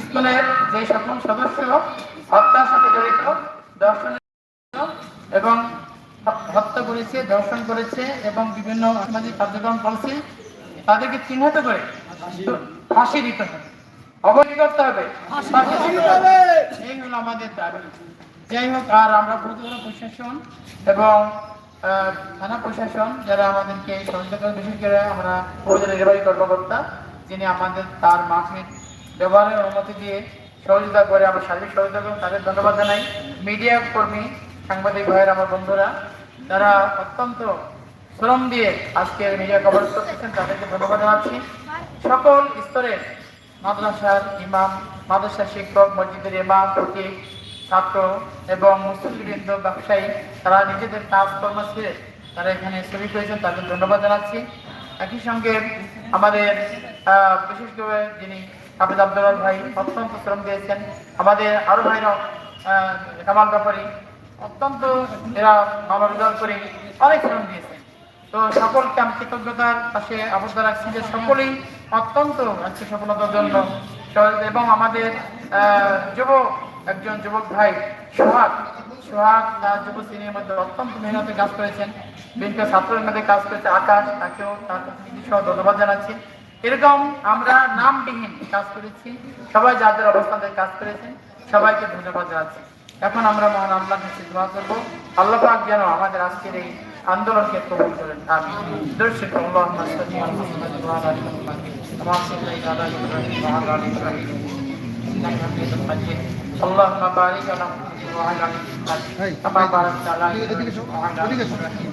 স্কুলের যে সকল সদস্য হত্যার সাথে জড়িত দর্শনের এবং হত্যা করেছে দর্শন করেছে এবং বিভিন্ন সামাজিক কার্যক্রম করেছে তাদেরকে চিহ্নিত করে ফাঁসি দিতে হবে। অবশ্যই করতে হবে। এই হলো আমাদের দাবি। যাই হোক আর আমরা গুরুত্বপূর্ণ প্রশাসন এবং থানা প্রশাসন যারা আমাদেরকে সহযোগিতা বিশেষ করে আমরা উপজেলা নির্বাহী কর্মকর্তা যিনি আমাদের তার মাফিক ব্যবহারের অনুমতি দিয়ে সহযোগিতা করে আমরা সার্বিক সহযোগিতা করেন, তাদের ধন্যবাদ জানাই। মিডিয়া কর্মী, সাংবাদিক ভাইয়ের আমার বন্ধুরা তারা অত্যন্ত শ্রম দিয়ে আজকে মিডিয়া কভারেজ করতেছেন, তাদেরকে ধন্যবাদ জানাচ্ছি। সকল স্তরের মাদ্রাসার ইমাম, মাদ্রাসার শিক্ষক, মসজিদের ইমাম, ফকির, ছাত্র এবং মুসলিমবৃন্দ ব্যবসায়ী, তারা নিজেদের কাজকর্ম ছেড়ে তারা এখানে শ্রমিক হয়েছেন, তাদের ধন্যবাদ জানাচ্ছি। একই সঙ্গে আমাদের বিশেষ করে যিনি হাফিজ আব্দুল ভাই অত্যন্ত শ্রম দিয়েছেন। আমাদের আরও ভাইরাও আহ, কামাল ব্যাপারী অত্যন্ত এরা মামলা রেজাল্ট করে অনেক শ্রম দিয়েছেন। তো সকলকে আমি কৃতজ্ঞতার পাশে আবদ্ধ রাখছি যে সকলেই অত্যন্ত আজকে সফলতার জন্য এবং আমাদের যুবক একজন যুবক ভাই সোহাগ সোহাগ তার যুব শ্রেণির মধ্যে অত্যন্ত মেহনতে কাজ করেছেন। বিভিন্ন ছাত্রের মধ্যে কাজ করেছে আকাশ তাকেও তার সহ ধন্যবাদ জানাচ্ছি। এরকম আমরা নামবিহীন কাজ করেছি সবাই যাদের অবস্থান থেকে কাজ করেছেন সবাইকে ধন্যবাদ জানাচ্ছি এখন আমরা মহান আল্লাহ কাছে দোয়া করব আল্লাহ পাক যেন আমাদের আজকের এই আন্দোলনকে কবুল করেন আমি দর্শক আল্লাহ সাল্লি আলা মুহাম্মাদ ওয়া আলা আলি মুহাম্মাদ কামা সাল্লাইতা আলা ইব্রাহিম ওয়া আলা আলি ইব্রাহিম إنك حميد مجيد اللهم بارك على محمد وعلى آل محمد كما باركت على إبراهيم وعلى آل إبراهيم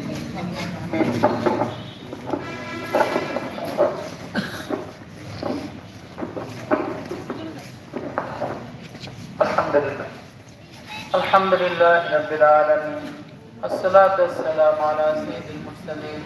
الحمد لله. الحمد لله رب العالمين. الصلاة والسلام على سيد المرسلين.